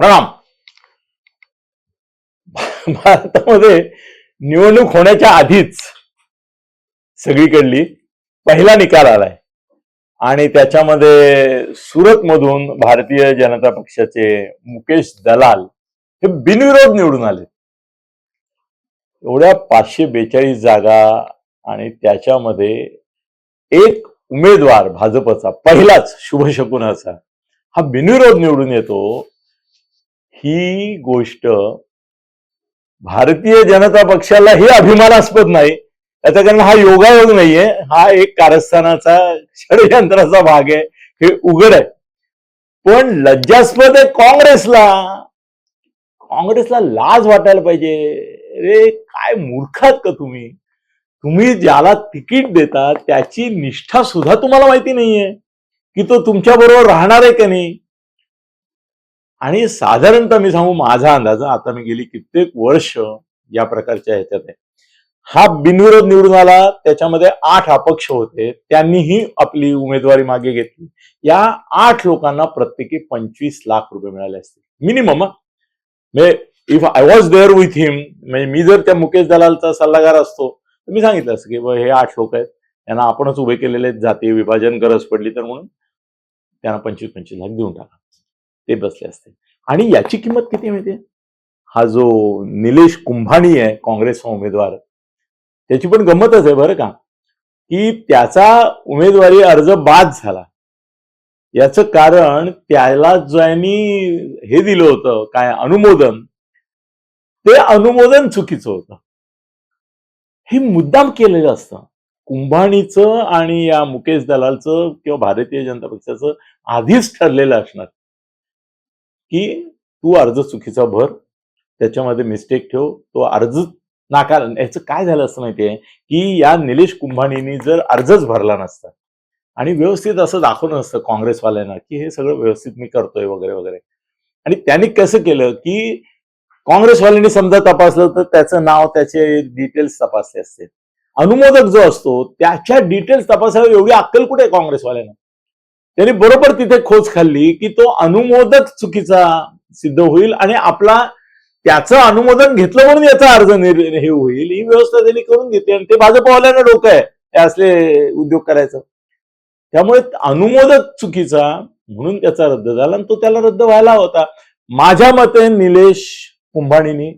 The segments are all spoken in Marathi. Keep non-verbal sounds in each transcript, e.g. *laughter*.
प्रणाम. भारतामध्ये निवडणूक होण्याच्या आधीच सगळीकडली पहिला निकाल आलाय. आणि त्याच्यामध्ये सुरत मधून भारतीय जनता पक्षाचे मुकेश दलाल हे बिनविरोध निवडून आले. एवढ्या पाचशे बेचाळीस जागा आणि त्याच्यामध्ये एक उमेदवार भाजपचा पहिलाच शुभशकुनाचा हा बिनविरोध निवडून येतो. ही गोष्ट भारतीय जनता पक्षाला ही अभिमानास्पद नाही. त्याच्या कारण हा योगायोग नाहीये. हा एक कारस्थानाचा षडयंत्राचा भाग आहे. हे उघड आहे. पण लज्जास्पद आहे काँग्रेसला. काँग्रेसला लाज वाटायला पाहिजे. रे काय मूर्खात का तुम्ही? तुम्ही ज्याला तिकीट देता त्याची निष्ठा सुद्धा तुम्हाला माहिती नाहीये. की तो तुमच्या बरोबर राहणार आहे का नाही? आणि साधारणतः मी सांगू माझा अंदाज आता मी गेली कित्येक वर्ष या प्रकारच्या ह्याच्यात आहे. हा बिनविरोध निवडून आला त्याच्यामध्ये आठ अपक्ष होते त्यांनीही आपली उमेदवारी मागे घेतली. या आठ लोकांना प्रत्येकी पंचवीस लाख रुपये मिळाले असतील. मिनिमम म्हणजे if I was there with him म्हणजे मी जर त्या मुकेश दलालचा सल्लागार असतो तर मी सांगितलं असतं की हे आठ लोक आहेत यांना आपणच उभे केलेले आहेत जातीय विभाजन गरज पडली तर म्हणून त्यांना पंचवीस पंचवीस लाख देऊन टाका. ते बसले असते. आणि याची किंमत किती आहे माहितीये? हा जो निलेश कुंभाणी आहे काँग्रेसचा उमेदवार त्याची पण गंमतच आहे बरं का. की त्याचा उमेदवारी अर्ज बाद झाला. याचं कारण त्याला ज्यांनी हे दिलं होतं काय अनुमोदन ते अनुमोदन चुकीचं होतं. हे मुद्दाम केलेलं असतं. कुंभाणीचं आणि या मुकेश दलालचं किंवा भारतीय जनता पक्षाचं आधीच ठरलेलं असणार. की तू अर्ज चुकीचा भर त्याच्यामध्ये मिस्टेक ठेव तो अर्ज नाकार याचं काय झालं असतं माहितीये की या निलेश कुंभाणींनी जर अर्जच भरला नसता आणि व्यवस्थित असं दाखवलं नसतं काँग्रेसवाल्यांना की हे सगळं व्यवस्थित मी करतोय वगैरे वगैरे. आणि त्यांनी कसं केलं की काँग्रेसवाल्यांनी समजा तपासलं तर त्याचं नाव त्याचे डिटेल्स तपासले असते. अनुमोदक जो असतो त्याच्या डिटेल्स तपासायला एवढी अक्कल कुठे आहे काँग्रेसवाल्यांना? त्यांनी बरोबर तिथे खोच खाल्ली की तो अनुमोदक चुकीचा सिद्ध होईल आणि आपला त्याचं अनुमोदन घेतलं म्हणून याचा अर्ज हे होईल ही व्यवस्था त्यांनी करून घेतली. आणि ते भाजपवाल्यानं डोकं आहे ते असले उद्योग करायचं. त्यामुळे अनुमोदक चुकीचा म्हणून त्याचा रद्द झाला आणि तो त्याला रद्द व्हायला होता. माझ्या मते निलेश कुंभाणीनी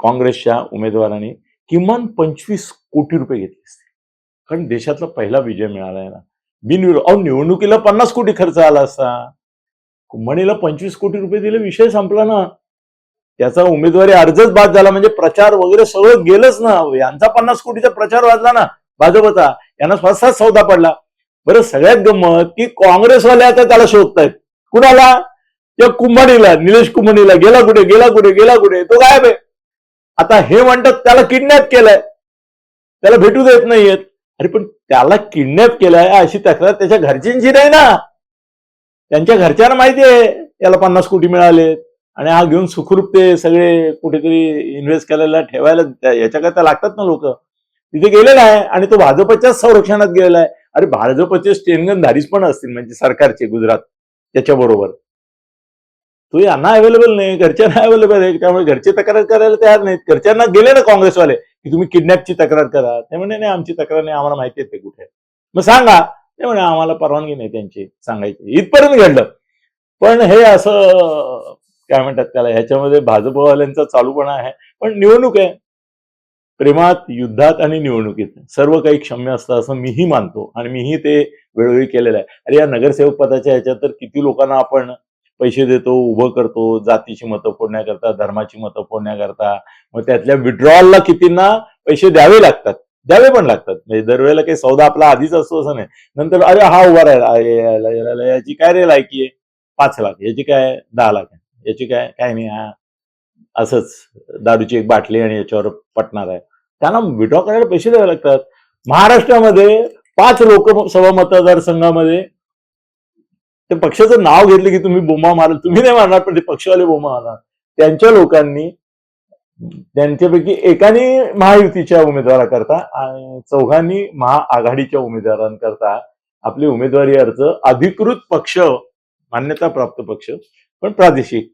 काँग्रेसच्या उमेदवारांनी किमान पंचवीस कोटी रुपये घेतले असते कारण देशातला पहिला विजय मिळाला आहे ना बिनविरोध अहो निवडणुकीला पन्नास कोटी खर्च आला असता. कुंभणीला पंचवीस कोटी रुपये दिले विषय संपला ना. त्याचा उमेदवारी अर्जच बाद झाला म्हणजे प्रचार वगैरे सगळं गेलंच ना. यांचा पन्नास कोटीचा प्रचार वाजला ना भाजपचा. यांना स्वस्तात सौदा पडला. बरं सगळ्यात गंमत की काँग्रेसवाले आता त्याला शोधतायत. कुणाला? त्या कुंभणीला निलेश कुंभणीला गेला कुठे? गेला कुठे? गेला कुठे? तो गायब आहे. आता हे म्हणतात त्याला किडनॅप केलंय. त्याला भेटू देत नाहीयेत. अरे पण त्याला किडनॅप केलाय अशी तक्रार त्याच्या घरच्यांची नाही ना. त्यांच्या घरच्यांना माहिती आहे याला पन्नास कोटी मिळाले. आणि हा घेऊन सुखरूप ते सगळे कुठेतरी इन्व्हेस्ट करायला ठेवायला त्या- याच्याकरता लागतात ना लोक. तिथे गेलेला आहे आणि तो भाजपच्याच संरक्षणात गेलेला आहे. अरे भाजपचे स्टेनगनधारीच पण असतील म्हणजे सरकारचे गुजरात त्याच्याबरोबर. तो यांना अवेलेबल नाही घरच्यांना अवेलेबल आहे. त्यामुळे घरचे तक्रार करायला तयार नाहीत. घरच्यांना गेले ना काँग्रेसवाले. की तुम्ही किडनॅपची तक्रार करा. ते म्हणे नाही आमची तक्रार नाही आम्हाला माहिती आहे ते कुठे. आहे." मग सांगा. ते म्हणे आम्हाला परवानगी नाही त्यांची सांगायची. इथपर्यंत घडलं. पण हे असं काय म्हणतात त्याला ह्याच्यामध्ये भाजपवाल्यांचा चालूपणा आहे. पण निवडणूक आहे. प्रेमात युद्धात आणि निवडणुकीत. सर्व काही क्षम्य असतं असं मीही मानतो आणि मीही ते वेळोवेळी केलेलं आहे. अरे या नगरसेवक पदाच्या ह्याच्यात तर किती लोकांना आपण पैसे देतो उभं करतो जातीची मतं फोडण्याकरता धर्माची मतं फोडण्याकरता. मग त्यातल्या विड्रॉलला कितींना पैसे द्यावे लागतात? द्यावे पण लागतात. म्हणजे दरवेळेला काही सौदा आपला आधीच असतो असं नाही. नंतर अरे हा उभा राहिला याची काय रे लायकी आहे? पाच लाख याची काय दहा लाख आहे? याची काय काय नाही हा. असंच दारूची एक बाटली आणि याच्यावर पटणार आहे. त्यांना विड्रॉ करायला पैसे द्यावे लागतात. महाराष्ट्रामध्ये पाच लोकसभा मतदारसंघामध्ये त्या पक्षाचं नाव घेतलं की तुम्ही बोंबा माराल तुम्ही नाही मारणार पण ते पक्षवाले बोंबा मारणार. त्यांच्या लोकांनी त्यांच्यापैकी एकाने महायुतीच्या उमेदवाराकरता आणि चौघांनी महाआघाडीच्या उमेदवारांकरता आपले उमेदवारी अर्ज अधिकृत पक्ष मान्यता प्राप्त पक्ष पण प्रादेशिक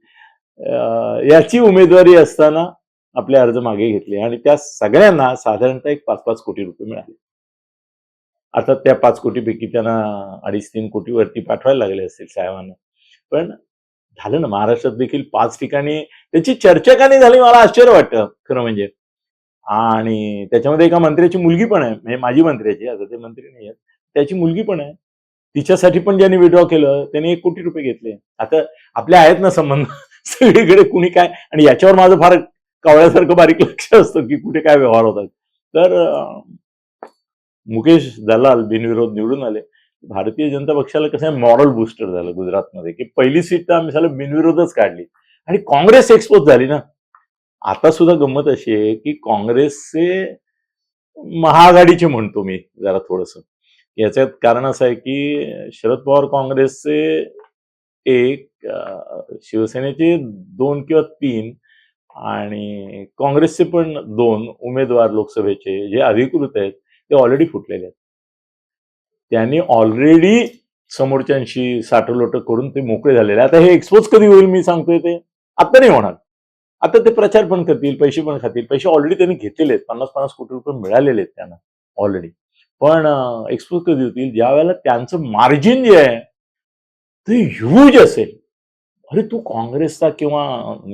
याची उमेदवारी असताना आपले अर्ज मागे घेतले आणि त्या सगळ्यांना साधारणतः एक पाच पाच कोटी रुपये मिळाले. आता त्या पाच कोटीपैकी त्यांना अडीच तीन कोटी वरती पाठवायला लागले असतील साहेबांना. पण झालं ना महाराष्ट्रात देखील पाच ठिकाणी त्याची चर्चा का नाही झाली? मला आश्चर्य वाटतं खरं म्हणजे. आणि त्याच्यामध्ये एका मंत्र्याची मुलगी पण आहे म्हणजे माझी मंत्र्याची आता ते मंत्री नाही आहेत. त्याची मुलगी पण आहे. तिच्यासाठी पण ज्यांनी विड्रॉ केलं त्यांनी एक कोटी रुपये घेतले. आता आपले आहेत ना संबंध *laughs* सगळीकडे कुणी काय आणि याच्यावर माझं फार कावळ्यासारखं बारीक लक्ष असतं की कुठे काय व्यवहार होतात. तर मुकेश दलाल बिनविरोध निवडून आले. भारतीय जनता पक्षाला कसं मॉरल बुस्टर झालं गुजरातमध्ये की पहिली सीट तर आम्ही साला बिनविरोधच काढली. आणि काँग्रेस एक्सपोज झाली ना. आता सुद्धा गंमत अशी आहे की काँग्रेसचे महाआघाडीचे म्हणतो मी जरा थोडस. याच्यात कारण असं आहे की शरद पवार काँग्रेसचे एक शिवसेनेचे दोन किंवा तीन आणि काँग्रेसचे पण दोन उमेदवार लोकसभेचे जे अधिकृत आहेत ते ऑलरेडी फुटलेले आहेत. त्यांनी ऑलरेडी समोरच्यांशी साठलोट करून ते मोकळे झालेले आता हे एक्सपोज कधी होईल मी सांगतोय ते? आता नाही होणार. आता ते प्रचार पण करतील पैसे पण खातील. पैसे ऑलरेडी त्यांनी घेतलेले आहेत. पन्नास पन्नास कोटी रुपये मिळालेले आहेत त्यांना ऑलरेडी पण एक्सपोज कधी होतील? ज्या वेळेला त्यांचं मार्जिन जे आहे ते ह्यूज असेल. अरे तू काँग्रेसचा किंवा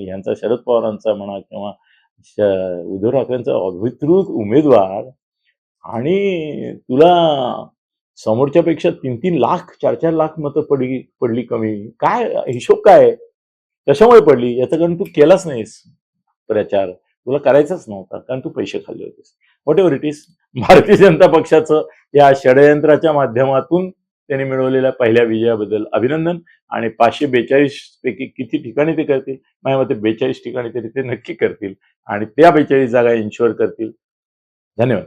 यांचा शरद पवारांचा म्हणा किंवा उद्धव ठाकरेंचा अभितृत उमेदवार आणि तुला समोरच्यापेक्षा तीन तीन लाख चार चार लाख मतं पडली पडली कमी. काय हिशोब काय? कशामुळे पडली? याचं कारण तू केलाच नाहीस प्रचार. तुला करायचाच नव्हता कारण तू पैसे खाल्ले होतेस. Whatever it is Bharatiya Janata पक्षाचं या षडयंत्राच्या माध्यमातून त्यांनी मिळवलेल्या पहिल्या विजयाबद्दल अभिनंदन. आणि पाचशे बेचाळीस पैकी किती ठिकाणी ते करतील? माझ्या मते बेचाळीस ठिकाणी तरी ते नक्की करतील. आणि त्या बेचाळीस जागा इन्शुअर करतील. धन्यवाद.